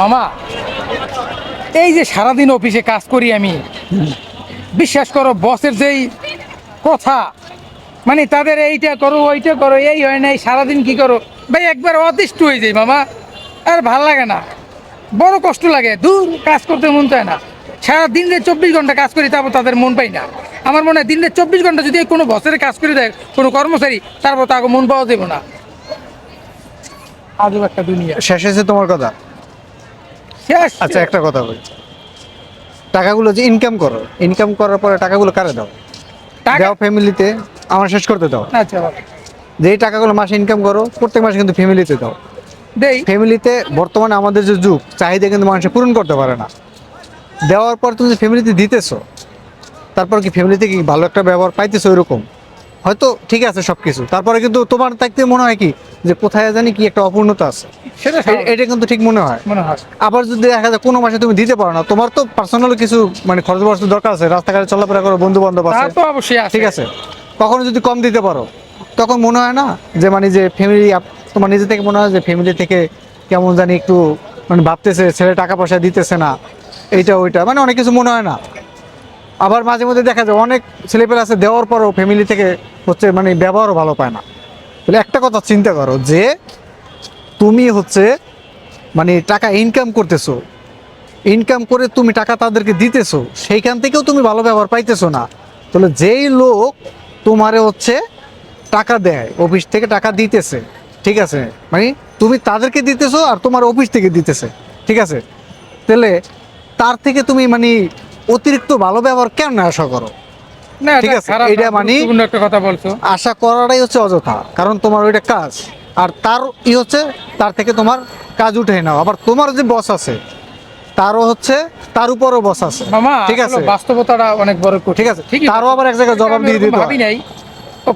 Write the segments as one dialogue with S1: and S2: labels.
S1: মামা, এই যে সারাদিন অফিসে কাজ করি আমি, বিশ্বাস করো, বসের যেই কথা মানে তাদের এইটা করো, ওইটা করো, এই হয় না, এই সারাদিন কি করো? ভাই, একবার অতিষ্ঠ হয়ে যায় মামা, আর ভালো লাগে না। বড় কষ্ট লাগে, দূর কাজ করতে মন চায় না। সারা দিন রে চব্বিশ ঘণ্টা কাজ করি, তারপর তাদের মন পাই না। আমার মনে হয় দিনে চব্বিশ ঘণ্টা যদি কোনো বছরে কাজ করে দেয়, কোনো কর্মচারী, তারপর তাকে মন পাওয়া যাবে না। আজব একটা দুনিয়া।
S2: শেষ হয়েছে তোমার কথা?
S1: শেষ।
S2: আচ্ছা একটা কথা বলছি টাকাগুলো যে ইনকাম করো ইনকাম করার পরে টাকাগুলো কারে দাও? দাও ফ্যামিলিতে আমার শেষ করতে দাও।
S1: আচ্ছা।
S2: যেই টাকাগুলো মাসে ইনকাম করো প্রত্যেক মাসে কিন্তু ফ্যামিলিতে দাও।
S1: দেই।
S2: ফ্যামিলিতে বর্তমানে আমাদের যে যুগ চাহিদা কিন্তু মানুষে পূরণ করতে পারে না। দেওয়ার পর তুমি যে ফ্যামিলিতে দিতেছো তারপর কি ফ্যামিলিতে কি ভালো একটা ব্যবহার পাইতেছো ওইরকম? হয়তো ঠিক আছে সব কিছু তারপরে কিন্তু তোমার থাকতে মনে হয় কি যে কোথায় জানি কি একটা অপূর্ণতা আছে।
S1: সেটা
S2: এটা কিন্তু ঠিক মনে হয়।
S1: মনে হয়।
S2: আবার যদি দেখা যায় কোনো মাসে তুমি দিতে পারো না তোমার তো পার্সোনাল কিছু মানে খরচ বর্চ দরকার আছে রাস্তাঘাটে চলাফেরা করো বন্ধু বান্ধব আছে
S1: তো অবশ্যই আছে।
S2: ঠিক আছে। কখনো যদি কম দিতে পারো তখন মনে হয় না যে মানে যে ফ্যামিলি তোমার নিজে থেকে মনে হয় যে ফ্যামিলি থেকে কেমন জানি একটু মানে ভাবতেছে ছেলে টাকা পয়সা দিতেছে না এইটা ওইটা মানে অনেক কিছু মনে হয় না। আবার মাঝে মধ্যে দেখা যায় অনেক ছেলেপেলে আছে দেওয়ার পরও ফ্যামিলি থেকে হচ্ছে মানে ব্যবহারও ভালো পায় না। তাহলে একটা কথা চিন্তা করো যে তুমি হচ্ছে মানে টাকা ইনকাম করতেছো। ইনকাম করে তুমি টাকা তাদেরকে দিতেছো, সেইখান থেকেও তুমি ভালো ব্যবহার পাইতেছো না। তাহলে যেই লোক তোমারে হচ্ছে টাকা দেয়, অফিস থেকে টাকা দিতেছে, ঠিক আছে? মানে তুমি তাদেরকে দিতেছো আর তোমার অফিস থেকে দিতেছে, ঠিক আছে? তাহলে তার থেকে তুমি মানে অতিরিক্ত ভালো ব্যবহার কেন আশা করো?
S1: না
S2: ঠিক আছে,
S1: না,
S2: মানে-
S1: একটা কথা বলছো।
S2: আশা করাটাই হচ্ছে অযথা কারণ তোমার ওইটা কাজ। আর তার ই হচ্ছে তার থেকে তোমার কাজ উঠে নাও। আবার তোমার যে বস আছে তারও হচ্ছে তার উপরও বস আছে। ঠিক আছে?
S1: বাস্তবতাটা অনেক বড়।
S2: ঠিক আছে তারও আবার এক জায়গায় জবাব দিয়ে দিতে
S1: ভাবি নাই।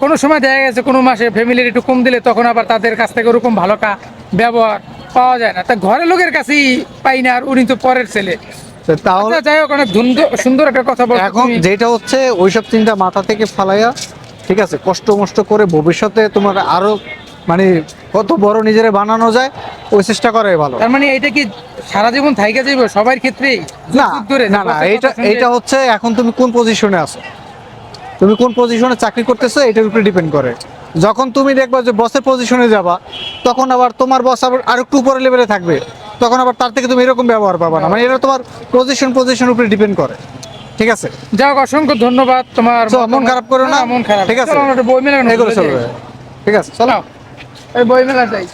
S1: কোনো সময় দেখা গেছে কোনো মাসে ফ্যামিলির একটু কম দিলে তখন আবার তাদের কাছ থেকে ওরকম ভালো কা ব্যবহার পাওয়া যায় না। তা ঘরের লোকের কাছেই পাই না আর উনি তো পরের ছেলে।
S2: তাহলে
S1: আচ্ছা, যাই হোক অনেক সুন্দর একটা কথা বলছো
S2: এখন যেটা হচ্ছে ওইসব চিন্তা মাথা থেকে ফালাইয়া ঠিক আছে কষ্ট মষ্ট করে ভবিষ্যতে তোমার আরও মানে কত বড় নিজেরে বানানো যায় ওই চেষ্টা করাই ভালো।
S1: তার মানে এটা কি সারা জীবন থাইকা যাইব সবার ক্ষেত্রেই?
S2: না না না এইটা
S1: কথা
S2: হচ্ছে এখন তুমি কোন পজিশনে আছো? তুমি কোন পজিশনে চাকরি করতেছো এটার উপরে ডিপেন্ড করে। যখন তুমি দেখবা যে বসের পজিশনে যাবা তখন আবার তোমার বস আবার আর একটু উপরে লেভেলে থাকবে। তখন আবার তার থেকে তুমি এরকম ব্যবহার পাবা না। মানে এটা তোমার পজিশন পজিশন উপরে ডিপেন্ড করে। ঠিক আছে?
S1: যাক অসংখ্য ধন্যবাদ তোমার
S2: মন খারাপ করো না।
S1: মন খারাপ।
S2: ঠিক আছে।
S1: বই মেলা
S2: এগুলো চলবে ঠিক আছে চলো।
S1: এই বই মেলা যাই